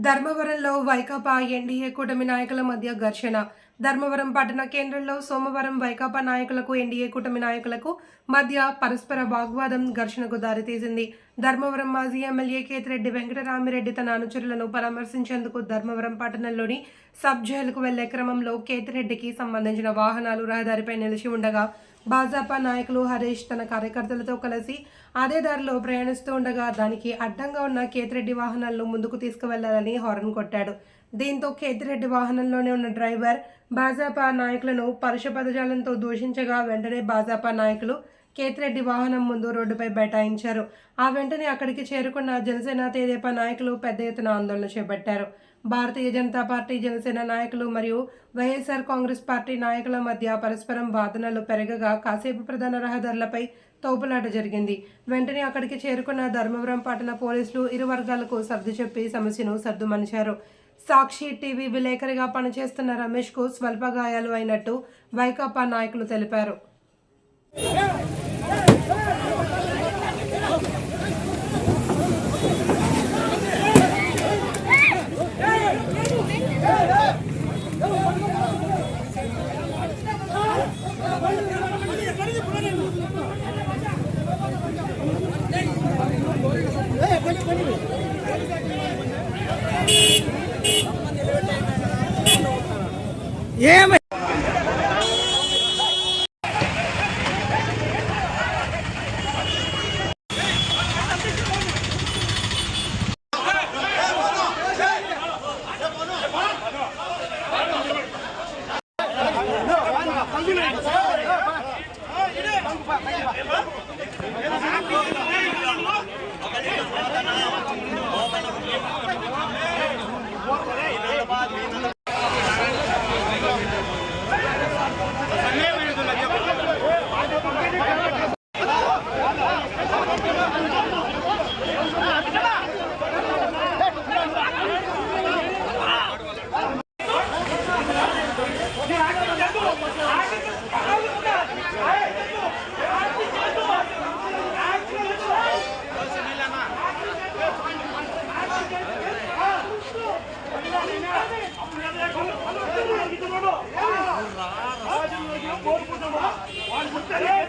ధర్మవరంలో వైకాపా ఎన్డీఏ కూటమి నాయకుల మధ్య ఘర్షణ. ధర్మవరం పట్టణ కేంద్రంలో సోమవారం వైకాపా నాయకులకు ఎన్డీఏ కూటమి నాయకులకు మధ్య పరస్పర వాగ్వాదం ఘర్షణకు దారితీసింది. ధర్మవరం మాజీ ఎమ్మెల్యే కేతిరెడ్డి వెంకటరామిరెడ్డి తన అనుచరులను పరామర్శించేందుకు ధర్మవరం పట్టణంలోని సబ్ జైలుకు వెళ్ళే క్రమంలో కేతిరెడ్డికి సంబంధించిన వాహనాలు రహదారిపై నిలిచి ఉండగా భాజపా నాయకులు హరీష్ తన కార్యకర్తలతో కలిసి అదే దారిలో ప్రయాణిస్తూ ఉండగా దానికి అడ్డంగా ఉన్న కేతిరెడ్డి వాహనాలను ముందుకు తీసుకువెళ్ళాలని హారన్ కొట్టాడు. దీంతో కేతిరెడ్డి వాహనంలోనే ఉన్న డ్రైవర్ భాజపా నాయకులను పరుష పదజాలంతో దూషించగా వెంటనే భాజపా నాయకులు కేతిరెడ్డి వాహనం ముందు రోడ్డుపై బైఠాయించారు. ఆ వెంటనే అక్కడికి చేరుకున్న జనసేన తెదేపా నాయకులు పెద్ద ఎత్తున ఆందోళన చేపట్టారు. భారతీయ జనతా పార్టీ జనసేన నాయకులు మరియు వైఎస్ఆర్ కాంగ్రెస్ పార్టీ నాయకుల మధ్య పరస్పరం వాదనలు పెరగగా కాసేపు ప్రధాన రహదారులపై తోపులాట జరిగింది. వెంటనే అక్కడికి చేరుకున్న ధర్మవరం పట్టణ పోలీసులు ఇరు వర్గాలకు సర్ది చెప్పి సమస్యను సర్దుమనిచారు. సాక్షి టీవీ విలేకరిగా పనిచేస్తున్న రమేష్కు స్వల్ప గాయాలు అయినట్టు వైకాపా నాయకులు తెలిపారు. ఏమి? వాడు ముట్టాలి, ఏదైనా